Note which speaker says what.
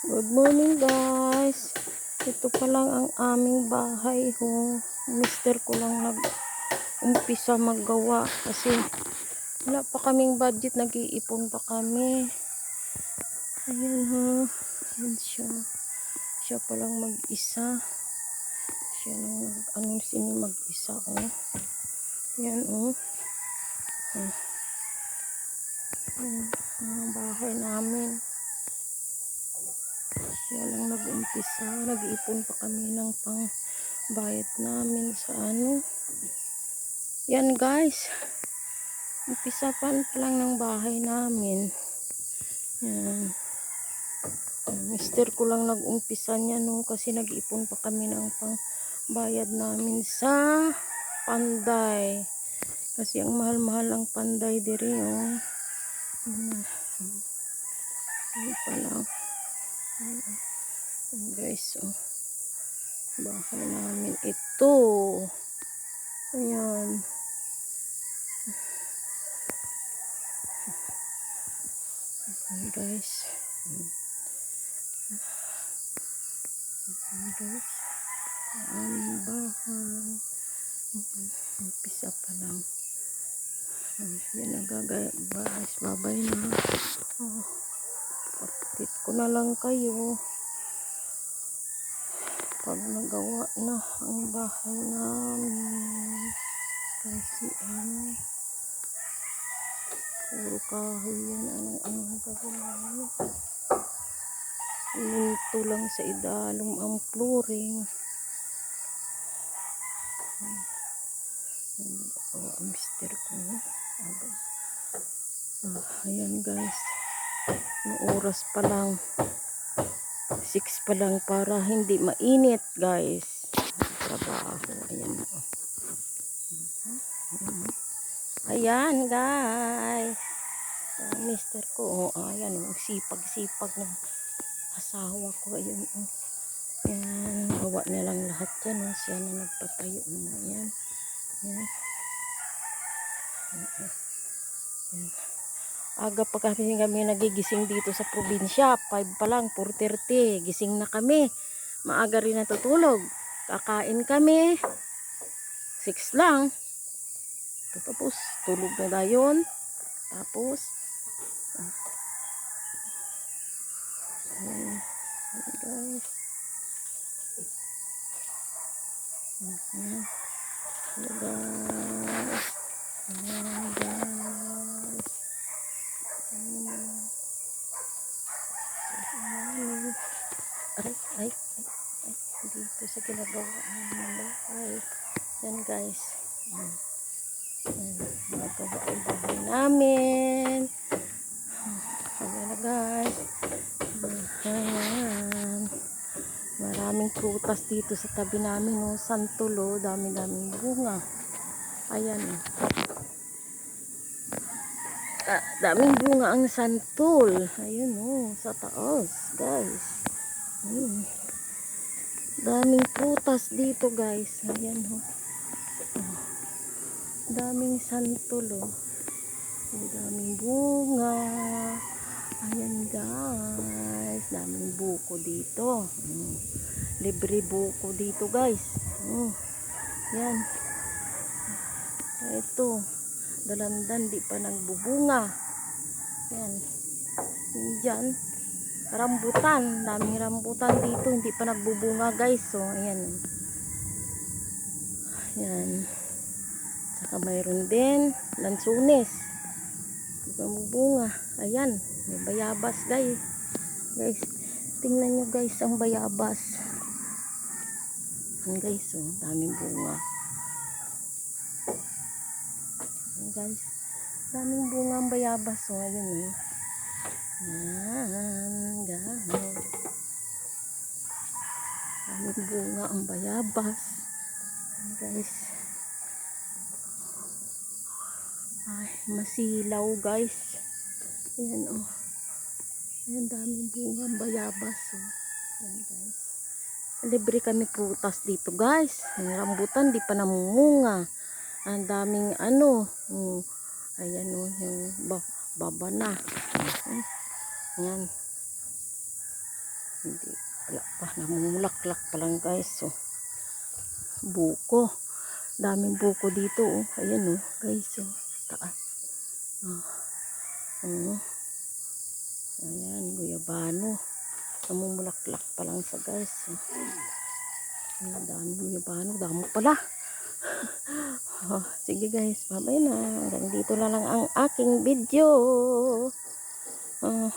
Speaker 1: Good morning guys. Ito pa lang ang aming bahay ho. Mister ko lang nag umpisa maggawa kasi wala pa kaming budget. Nag-iipon pa kami. Ayan ho. Ayan siya. Siya pa lang mag-isa. Siya lang nag ano sini mag-isa oh. Ayan oh. Ah. Ayan, ang bahay namin. Siya lang nag-umpisa. Nag-iipon pa kami ng pang bayad namin sa ano. Yan guys. Umpisa pa lang ng bahay namin. Yan. Mister ko lang nag-umpisa niya no kasi nag-iipon pa kami ng pang bayad namin sa panday. Kasi ang mahal-mahal ang panday diri oh. Yan. Yan pa lang. Ayan, guys, oh. Bahay namin ito. Ayan. Ayan, guys. Ayan, guys. Aming bahay. Ayan, Umpisa pa lang. Ayan, yan nagagaya. Guys, babay na. Oh. Update ko na lang kayo. Pag nagawa na ang bahay namin. Kasi ano puro kahoy yan. Anong anong gawin namin ito lang sa idalom ang flooring. Oh, ang mister ko. Aba. ah, ayan guys ang oras pa lang. 6 pa lang para hindi mainit guys. Trabaho. Ayan. O ayan guys. Uh, mister ko oh, ayan o sipag sipag ng asawa ko. Ayun o yan gawa na lang lahat yan o siya na nagpatayo ng yan yan yan aga pa kami, kami nagigising dito sa probinsya. 5 pa lang 4.30 gising na kami. Maaga rin natutulog. Kakain kami. 6 lang. Tapos tulog na dayon tapos ah, ayan, ayan guys. Ayan, ayan ayan guys Aray, ay, ay, ay, dito sa ginagawa ng bahay. Yan guys. Yan. Yan, ginagawa ang bahay namin. Ayan na guys. Ayan. Maraming prutas dito sa tabi namin. No? Santulo, dami-daming bunga. Ayan. Ah, daming bunga ang santol. Ayun oh, sa taas, guys. Ayun. Daming prutas dito, guys. Ayan oh. oh. Daming santol oh. Daming bunga. Ayan, guys. Daming buko dito. Oh. Libre buko dito, guys. Oh. Yan. Ito dalandan di pa nagbubunga yan Yan rambutan. Daming rambutan dito. Hindi pa nagbubunga guys. So ayan. Yan saka mayroon din lansunes. Hindi pa magbunga ayan. May bayabas guys. Guys tingnan nyo guys ang bayabas. Yan guys oh. Daming bunga. Guys. Daming bunga ang bayabas. O, oh, ayun o. Oh. Yan, guys. Daming bunga ang bayabas. Guys. Ay, masilaw, guys. Ayan. Oh. Ayan, daming bunga ang bayabas. O. Yan, guys. Libre kami prutas dito, guys. Yung rambutan, di pa namunga ang daming ano um, ayan o yung ba, baba na uh, yan Hindi, wala pa. Namumulaklak pa lang guys. So, buko. Daming buko dito. Oh. Ayan oh, guys. Oh. Taas. Oh. Oh. Ayan, guyabano. Namumulaklak pa lang sa guys. Oh. Ang dami guyabano. Damo pala. Oh, sige guys, bye-bye na. Hanggang dito na lang ang aking video. Oh,